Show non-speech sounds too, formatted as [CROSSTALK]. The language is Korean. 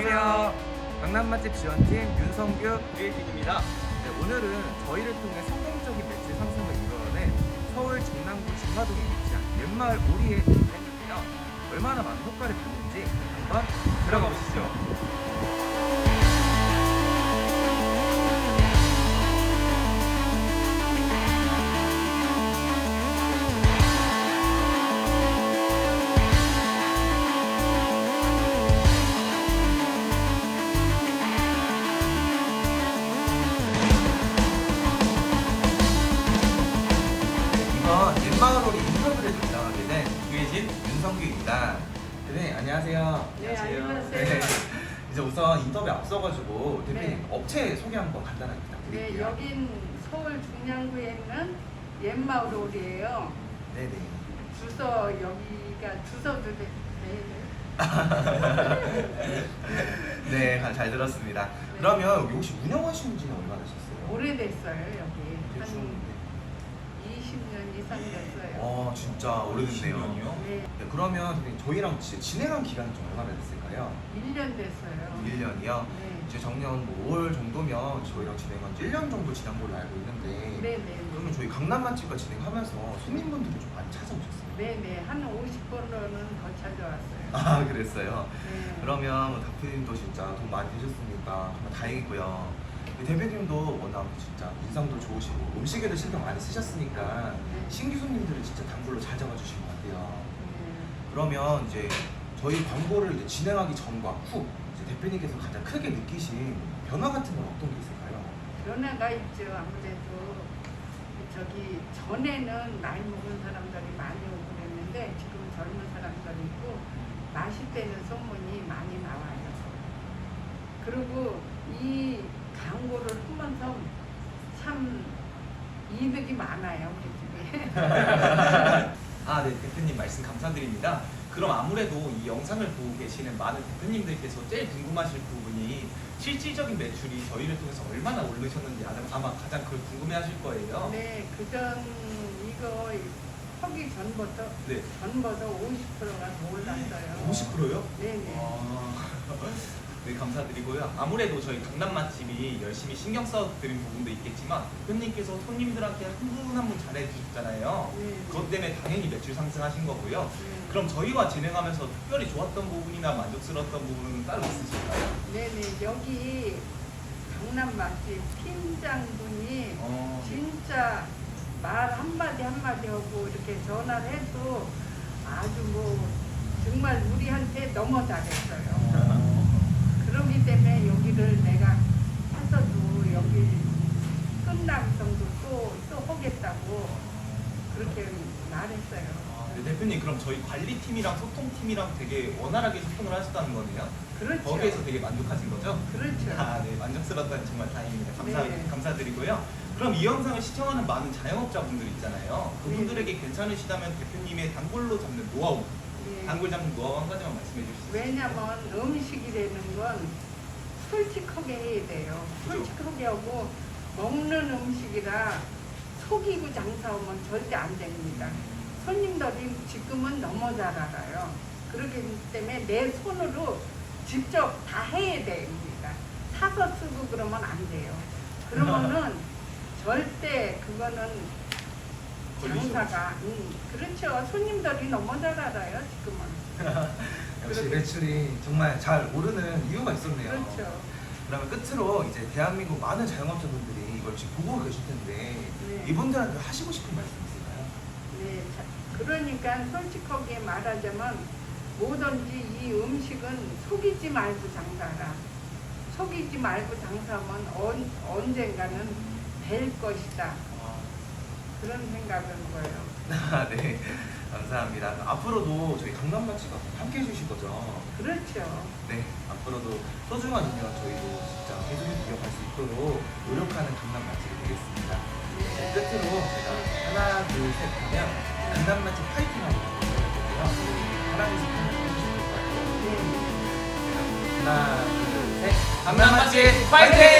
안녕하세요. 강남 맛집 지원팀 윤성규. 유혜진입니다. 네, 오늘은 저희를 통해 성공적인 매출 상승을 이끌어낸 서울 중랑구 진화동에 위치한 옛마을 오리에 입장했는데요. 얼마나 많은 효과를 봤는지 한번 들어가 보시죠. 인터뷰를 담당하게 된 유혜진. 윤성규입니다. 네, 안녕하세요. 네, 안녕하세요. 네, [LAUGHS] 이제 우선 인터뷰 앞서가지고 대표님 네. 업체 소개 한번 간단하게 네, 부탁드릴게요. 여긴 서울 중량구에 있는 옛마을 홀이에요. 네네. 주소 여기가 주소도 돼. [LAUGHS] 네, 네, 가- 잘 들었습니다. 그러면 여기 혹시 운영하신 지는 얼마나 되셨어요? 오래됐어요 여기. 한 20년 이상 됐어요. 어, 진짜 오래됐네요. 20년이요? 네, 네, 그러면 대표님 저희랑 지- 진행한 기간이 좀 얼마나 됐을까요? 1년 됐어요. 1년이요? 네, 이제 작년 뭐 5월 정도면 저희랑 진행한 지 1년 정도 지난 걸로 알고 있는데 네, 네. 그러면 저희 강남 맛집과 진행하면서 손님분들이 좀 많이 찾아오셨어요? 네, 네, 한 50번은 더 찾아왔어요. 아 그랬어요? 네. 그러면 뭐 대표님도 진짜 돈 많이 되셨으니까 정말 다행이고요 대표님도 워낙 진짜 인상도 좋으시고 음식에도 신경 많이 쓰셨으니까 네. 신규 손님들을 진짜 단골로 잘 잡아주신 것 같아요 네. 그러면 이제 저희 광고를 이제 진행하기 전과 후 이제 대표님께서 가장 크게 느끼신 변화 같은 건 어떤 게 있을까요? 변화가 있죠. 아무래도 저기 전에는 나이 먹은 사람들이 많이 오고 그랬는데 지금 젊은 사람들이 있고 맛있다는 소문이 많이 나와요. 그리고 이 광고를 하면서 참 이득이 많아요 우리 집에. [LAUGHS] 아, 네, 대표님 말씀 감사드립니다. 그럼 아무래도 이 영상을 보고 계시는 많은 대표님들께서 제일 궁금하실 부분이 실질적인 매출이 저희를 통해서 얼마나 오르셨는지 아마- 아마 가장 그걸 궁금해하실 거예요. 네, 그전 이거 하기 전부터 네. 전부터 50%가 더 올랐어요. 50%요? 네네. 아, 네, 감사드리고요. 아무래도 저희 강남 맛집이 열심히 신경 써드린 부분도 있겠지만 대표님께서 손님들한테 한분 한 분 잘해주셨잖아요. 네. 그것 때문에 당연히 매출 상승하신 거고요. 네. 그럼 저희와 진행하면서 특별히 좋았던 부분이나 만족스러웠던 부분은 따로 있으실까요? 네네 여기 강남 맛집 팀장분이 어, 진짜 말 한마디 한마디 하고 이렇게 전화를 해도 아주 뭐 정말 우리한테 너무 잘했어요. 그러기 때문에 여기를 내가 했어도 여기 끝남성도 또, 또 하겠다고 그렇게 말했어요. 아, 네, 대표님 그럼 저희 관리팀이랑 소통팀이랑 되게 원활하게 소통을 하셨다는 거네요? 그렇죠. 거기에서 되게 만족하신 거죠? 그렇죠. 아, 네, 만족스럽다니 정말 다행입니다. 감사, 네. 감사드리고요. 그럼 이 영상을 시청하는 많은 자영업자분들 있잖아요. 네. 그분들에게 괜찮으시다면 대표님의 단골로 잡는 노하우, 예. 단골 잡는 노하우 한 가지만 말씀해 주실 수? 왜냐면 음식이라는 건 솔직하게 해야 돼요. 그죠. 솔직하게 하고 먹는 음식이라 속이고 장사하면 절대 안 됩니다. 손님들이 지금은 너무 잘 알아요. 그렇기 때문에 내 손으로 직접 다 해야 됩니다. 사서 쓰고 그러면 안 돼요. 그러면은 [LAUGHS] 절대 그거는. 장사가 음, 그렇죠. 손님들이 너무 잘 알아요. 지금은. [LAUGHS] 역시 그렇게- 매출이 정말 잘 오르는 이유가 있었네요 그렇죠. 그러면 끝으로 이제 대한민국 많은 자영업자분들이 이걸 지금 보고 계실 텐데 네. 이분들한테 하시고 싶은 말씀 있을까요? 네, 자, 그러니까 솔직하게 말하자면 뭐든지 이 음식은 속이지 말고 장사하라. 속이지 말고 장사하면 언, 언젠가는 될 것이다. 그런 생각을 거예요. [LAUGHS] 아, 네 감사합니다 앞으로도 저희 강남 맛집과 함께 해주실 거죠? 그렇죠. 네, 앞으로도 소중한 인연 저희도 진짜 계속 이어갈 수 있도록 노력하는 강남 맛집이 되겠습니다. 네, 네. 끝으로 제가 하나, 둘, 셋 하면 강남 맛집 파이팅 하고 있거든요. 하나, 둘, 셋 하면 해주실 것 같아요. 네. 제가 하나, 둘, 셋. 강남 맛집 파이팅!